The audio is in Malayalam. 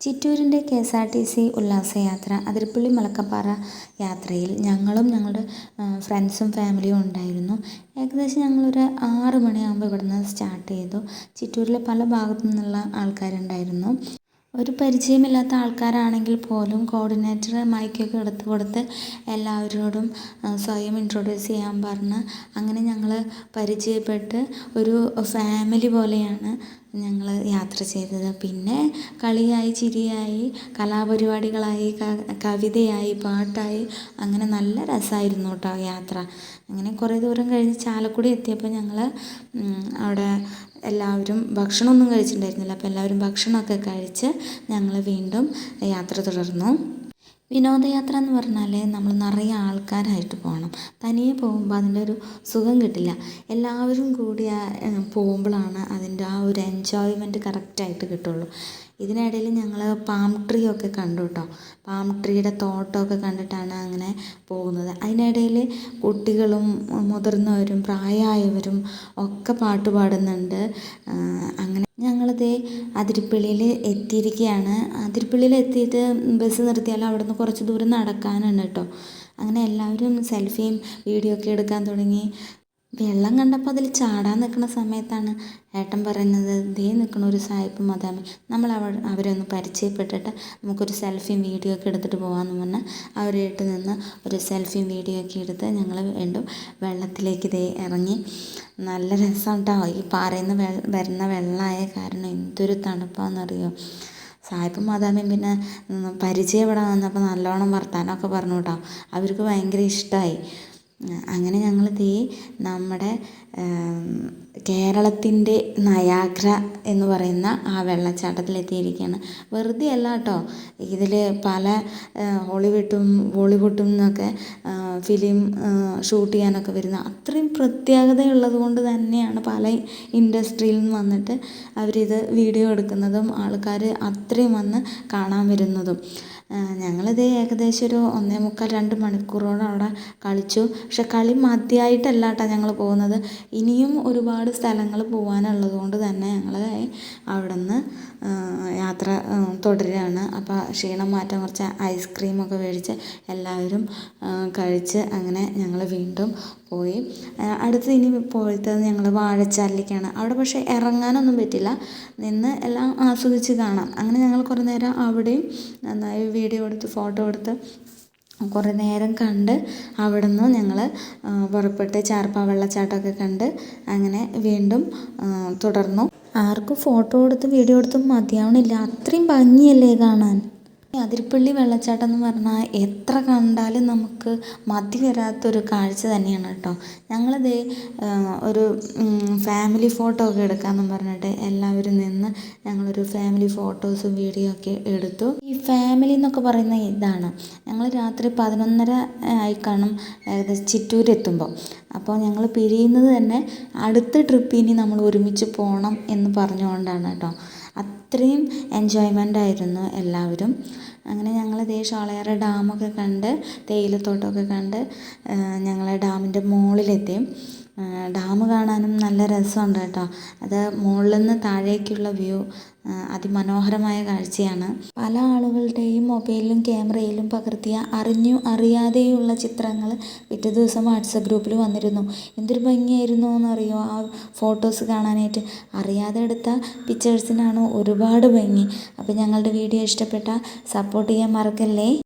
ചിറ്റൂരിന്റെ K S R T C ഉല്ലാസയാത്ര Athirappilly Malakkappara യാത്രയിൽ ഞങ്ങളും ഞങ്ങളുടെ ഫ്രണ്ട്സും ഫാമിലിയും ഉണ്ടായിരുന്നു. ഏകദേശം ഞങ്ങളൊരു ആറ് മണിയാകുമ്പോൾ ഇവിടുന്ന് സ്റ്റാർട്ട് ചെയ്തു. ചിറ്റൂരിലെ പല ഭാഗത്തു നിന്നുള്ള ആൾക്കാരുണ്ടായിരുന്നു. ഒരു പരിചയമില്ലാത്ത ആൾക്കാരാണെങ്കിൽ പോലും കോർഡിനേറ്റർ മൈക്കൊക്കെ എടുത്ത് കൊടുത്ത് എല്ലാവരോടും സ്വയം ഇൻട്രൊഡ്യൂസ് ചെയ്യാൻ പറഞ്ഞ് അങ്ങനെ ഞങ്ങൾ പരിചയപ്പെട്ട് ഒരു ഫാമിലി പോലെയാണ്. ഞങ്ങൾ യാത്ര ചെയ്തത്. പിന്നെ കളിയായി ചിരിയായി കലാപരിപാടികളായി കവിതയായി പാട്ടായി. അങ്ങനെ നല്ല രസമായിരുന്നു കേട്ടോ യാത്ര. അങ്ങനെ കുറേ ദൂരം കഴിഞ്ഞ് ചാലക്കുടി എത്തിയപ്പോൾ ഞങ്ങൾ അവിടെ എല്ലാവരും ഭക്ഷണമൊന്നും കഴിച്ചിട്ടുണ്ടായിരുന്നില്ല. അപ്പോൾ എല്ലാവരും ഭക്ഷണമൊക്കെ കഴിച്ച് ഞങ്ങൾ വീണ്ടും യാത്ര തുടർന്നു. വിനോദയാത്ര എന്ന് പറഞ്ഞാൽ നമ്മൾ നിറയെ ആൾക്കാരായിട്ട് പോകണം തനിയെ പോകുമ്പോൾ അതിന്റെ ഒരു സുഖം കിട്ടില്ല. എല്ലാവരും കൂടി പോകുമ്പോഴാണ് അതിന്റെ ആ ഒരു എൻജോയ്മെന്റ് കറക്റ്റായിട്ട് കിട്ടുള്ളൂ. ഇതിനിടയിൽ ഞങ്ങൾ പാം ട്രീ ഒക്കെ കണ്ടു കേട്ടോ. പാം ട്രീയുടെ തോട്ടമൊക്കെ കണ്ടിട്ടാണ് അങ്ങനെ പോകുന്നത്. അതിനിടയിൽ കുട്ടികളും മുതിർന്നവരും പ്രായമായവരും ഒക്കെ പാട്ട് പാടുന്നുണ്ട്. അങ്ങനെ ഞങ്ങളിതേ അതിരിപ്പള്ളിയിൽ എത്തിയിരിക്കുകയാണ്. അതിരിപ്പള്ളിയിൽ എത്തിയിട്ട് ബസ് നിർത്തിയാൽ അവിടെ നിന്ന് കുറച്ച് ദൂരം നടക്കാനുണ്ട് കേട്ടോ. അങ്ങനെ എല്ലാവരും സെൽഫിയും വീഡിയോ ഒക്കെ എടുക്കാൻ തുടങ്ങി. വെള്ളം കണ്ടപ്പോൾ അതിൽ ചാടാൻ നിൽക്കുന്ന സമയത്താണ് ഏട്ടൻ പറയുന്നത് ദേ നിൽക്കുന്ന ഒരു സായിപ്പ് മദാമി നമ്മൾ അവ അവരെ ഒന്ന് പരിചയപ്പെട്ടിട്ട് നമുക്കൊരു സെൽഫിയും വീഡിയോ ഒക്കെ എടുത്തിട്ട് പോകാമെന്ന് പറഞ്ഞാൽ അവരായിട്ട് നിന്ന് ഒരു സെൽഫിയും വീഡിയോ ഒക്കെ എടുത്ത് ഞങ്ങൾ വീണ്ടും വെള്ളത്തിലേക്ക് ദേ ഇറങ്ങി. നല്ല രസം ഈ പാറയിൽ നിന്ന് വരുന്ന വെള്ളമായ കാരണം എന്തൊരു തണുപ്പാണെന്നറിയോ സായിപ്പ് മാതാമിയും പിന്നെ പരിചയപ്പെടാൻ വന്നപ്പോൾ നല്ലോണം വർത്താനമൊക്കെ പറഞ്ഞു കേട്ടോ അവർക്ക് ഭയങ്കര ഇഷ്ടമായി അങ്ങനെ ഞങ്ങൾ ദേ നമ്മുടെ കേരളത്തിന്റെ നയാഗ്ര എന്ന് പറയുന്ന ആ വെള്ളച്ചാട്ടത്തിൽ എത്തിയിരിക്കുകയാണ് വെറുതെ അല്ല കേട്ടോ ഇതിൽ പല ഹോളിവുഡും ബോളിവുഡും നിന്നൊക്കെ ഫിലിം ഷൂട്ട് ചെയ്യാനൊക്കെ വരുന്ന അത്രയും പ്രത്യേകതയുള്ളത് കൊണ്ട് തന്നെയാണ് പല ഇൻഡസ്ട്രിയിൽ നിന്ന് വന്നിട്ട് അവരിത് വീഡിയോ എടുക്കുന്നതും ആൾക്കാർ അത്രയും വന്ന് കാണാൻ വരുന്നതും. ഞങ്ങളിത് ഏകദേശം ഒരു ഒന്നേ മുക്കാൽ രണ്ട് മണിക്കൂറോളം അവിടെ കളിച്ചു. പക്ഷെ കളി മതിയായിട്ടല്ല കേട്ടോ ഞങ്ങൾ പോകുന്നത്. ഇനിയും ഒരുപാട് സ്ഥലങ്ങൾ പോകാനുള്ളത് കൊണ്ട് തന്നെ ഞങ്ങൾ അവിടെ നിന്ന് യാത്ര തുടരുകയാണ് അപ്പോൾ ക്ഷീണം മാറ്റം കുറച്ച് ഐസ്ക്രീമൊക്കെ മേടിച്ച് എല്ലാവരും കഴിച്ച് അങ്ങനെ ഞങ്ങൾ വീണ്ടും പോയി. അടുത്ത് ഇനി പോയിട്ട് ഞങ്ങൾ വാഴച്ചാലിലേക്കാണ്. അവിടെ പക്ഷേ ഇറങ്ങാനൊന്നും പറ്റില്ല. നിന്ന് എല്ലാം ആസ്വദിച്ച് കാണാം. അങ്ങനെ ഞങ്ങൾ കുറേ നേരം അവിടെയും നന്നായി വീഡിയോ എടുത്ത് ഫോട്ടോ എടുത്ത് കുറേ നേരം കണ്ട് അവിടെ നിന്ന് ഞങ്ങൾ പുറപ്പെട്ട് ചാർപ്പ വെള്ളച്ചാട്ടമൊക്കെ കണ്ട് അങ്ങനെ വീണ്ടും തുടർന്നു. ആർക്കും ഫോട്ടോ എടുത്തും വീഡിയോ എടുത്തും മതിയാവണില്ല. അത്രയും ഭംഗിയല്ലേ കാണാൻ? അതിരപ്പള്ളി വെള്ളച്ചാട്ടം എന്ന് പറഞ്ഞാൽ എത്ര കണ്ടാലും നമുക്ക് മതി വരാത്തൊരു കാഴ്ച തന്നെയാണ് കേട്ടോ. ഞങ്ങളിത് ഒരു ഫാമിലി ഫോട്ടോ ഒക്കെ എടുക്കാമെന്നും പറഞ്ഞിട്ട് എല്ലാവരും നിന്ന് ഞങ്ങളൊരു ഫാമിലി ഫോട്ടോസും വീഡിയോ ഒക്കെ എടുത്തു. ഈ ഫാമിലി എന്നൊക്കെ പറയുന്ന ഇതാണ്. ഞങ്ങൾ രാത്രി പതിനൊന്നര ആയി കാണും ഏകദേശം ചിറ്റൂരെത്തുമ്പോൾ അപ്പോൾ ഞങ്ങൾ പിരിയുന്നത് തന്നെ അടുത്ത ട്രിപ്പിനി നമ്മൾ ഒരുമിച്ച് പോകണം എന്ന് പറഞ്ഞുകൊണ്ടാണ് കേട്ടോ. അത്രയും എൻജോയ്മെന്റ് ആയിരുന്നു എല്ലാവരും. അങ്ങനെ ഞങ്ങൾ ദേ ഷോളയാർ ഡാമൊക്കെ കണ്ട് തേയിലത്തോട്ടമൊക്കെ കണ്ട് ഞങ്ങൾ ഡാമിന്റെ മുകളിലെത്തി ഡാം കാണാനും നല്ല രസമുണ്ട് കേട്ടോ. അത് മുകളിൽ നിന്ന് താഴേക്കുള്ള വ്യൂ അതിമനോഹരമായ കാഴ്ചയാണ്. പല ആളുകളുടെയും മൊബൈലിലും ക്യാമറയിലും പകർത്തിയ അറിഞ്ഞു അറിയാതെയുള്ള ചിത്രങ്ങൾ പിറ്റേ ദിവസം വാട്സപ്പ് ഗ്രൂപ്പിൽ വന്നിരുന്നു. എന്തൊരു ഭംഗിയായിരുന്നു എന്നറിയോ? ആ ഫോട്ടോസ് കാണാനായിട്ട്. അറിയാതെ എടുത്ത പിക്ചേഴ്സിനാണ് ഒരുപാട് ഭംഗി. അപ്പോൾ ഞങ്ങളുടെ വീഡിയോ ഇഷ്ടപ്പെട്ട സപ്പോർട്ട് ചെയ്യാൻ മറക്കല്ലേ?